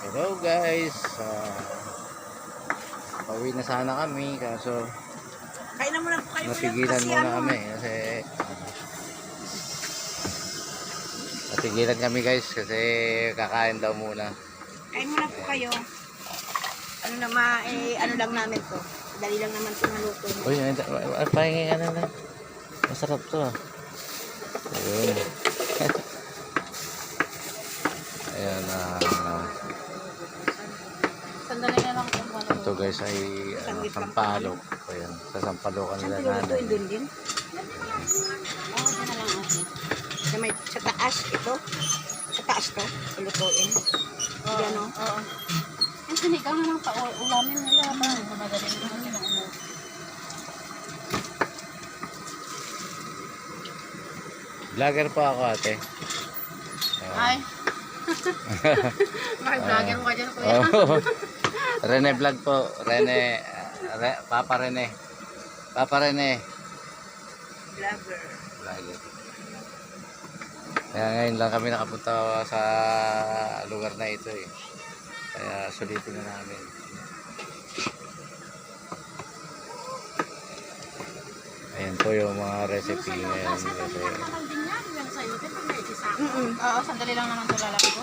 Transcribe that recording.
Hello guys. Uh, pauwi na sana kami kaso Kain na muna po kayo. napigilan muna ano, kami kasi napigilan kami guys kasi kakain daw muna. Kain muna po kayo. Ano na ma, eh, ano lang namin to. Dali lang naman ito naluto. Uy, pahingi ka na lang. Masarap to ah. Ayun. Ito guys ay ano, lang sampalok. Ayan, sa sampalokan Saan nila pinulutuin nanay. dun din? Oo, oh, na lang ako. Sa, may, sa taas ito. Sa taas to. Pulutuin. Oo. Yan o. Oo. Ang sinigang na lang pa ulamin nila. Parang gumagaling na nila. Ano. Vlogger po ako ate. Ayan. Ay. Bakit vlogger mo ka dyan, kuya? Oh. Rene vlog po. Rene. uh, Re, Papa Rene. Papa Rene. Vlogger. Vlogger. Kaya ngayon lang kami nakapunta sa lugar na ito eh. Kaya sulitin na namin. Ayan po yung mga recipe ngayon. Kasi, Mm-mm. Oo, sandali lang naman ito lalaki ko.